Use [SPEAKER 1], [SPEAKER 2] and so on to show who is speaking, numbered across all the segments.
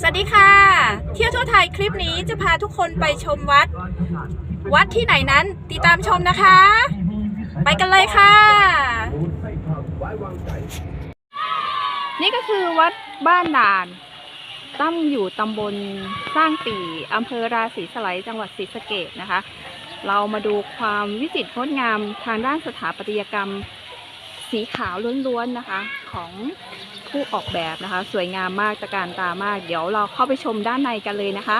[SPEAKER 1] สวัสดีค่ะ เที่ยวทั่วไทยคลิปนี้จะพาทุกคนไปชมวัด วัดที่ไหนนั้นติดตามชมนะคะ ไปกันเลยค่ะ นี่ก็คือวัดบ้านด่าน ตั้งอยู่ตำบลสร้างปีอำเภอราศีสไลยจังหวัดศรีสะเกดนะคะ เรามาดูความวิจิตรงดงามทางด้านสถาปัตยกรรมสีขาวล้วนๆนะคะ ของ ผู้ออกแบบนะคะ สวยงามมากตะการตามาก เดี๋ยวเราเข้าไปชมด้านในกันเลยนะคะ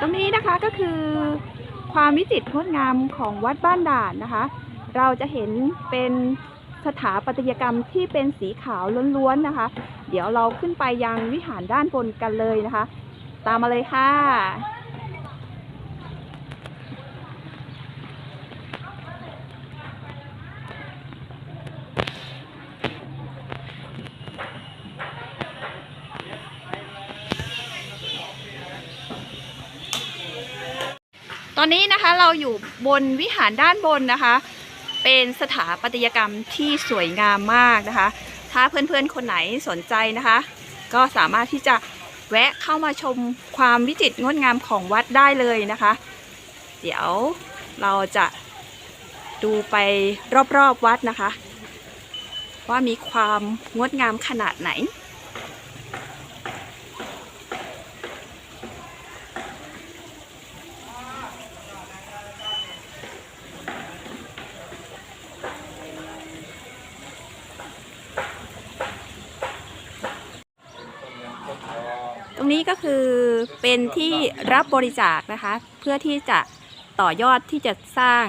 [SPEAKER 1] ตรงนี้นะคะก็คือความวิจิตรงดงามของวัดบ้านด่านนะคะ เราจะเห็นเป็น สถาปัตยกรรมที่เป็นสีขาวล้วนๆนะคะ เดี๋ยวเราขึ้นไปยังวิหารด้านบนกันเลยนะคะ ตามมาเลยค่ะตอนนี้นะคะเราอยู่บนวิหารด้านบนนะคะ เป็นสถาปัตยกรรมที่สวยงามมากนะคะ ถ้าเพื่อนๆคนไหนสนใจนะคะ ก็สามารถที่จะแวะเข้ามาชมความวิจิตรงดงามของวัดได้เลยนะคะ เดี๋ยวเราจะดูไปรอบๆวัดนะคะ ว่ามีความงดงามขนาดไหน นี้ก็คือเป็นที่รับบริจาคนะคะ เพื่อที่จะต่อยอดที่จะสร้าง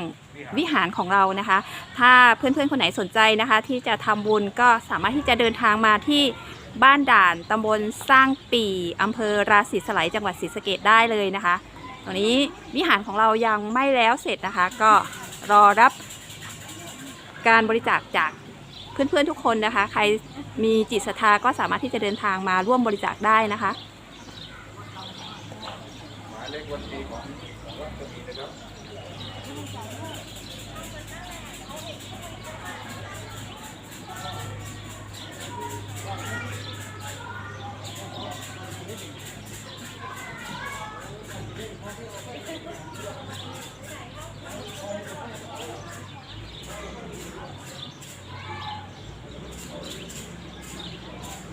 [SPEAKER 1] วิหารของเรานะคะ ถ้าเพื่อนๆคนไหนสนใจนะคะ ที่จะทำบุญก็สามารถที่จะเดินทางมาที่บ้านด่านตำบลสร้างปีอำเภอราศีสไลจังหวัดศรีสะเกดได้เลยนะคะตรงนี้วิหารของเรายังไม่แล้วเสร็จนะคะ ก็รอรับการบริจาคจากเพื่อนๆทุกคนนะคะ ใครมีจิตศรัทธาก็สามารถที่จะเดินทางมาร่วมบริจาคได้นะคะ วันปีของของวัดกระบี่นะครับ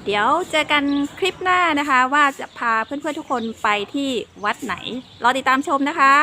[SPEAKER 1] เดี๋ยวเจอกันคลิปหน้านะคะ ว่าจะพาเพื่อนๆทุกคนไปที่วัดไหน รอติดตามชมนะคะ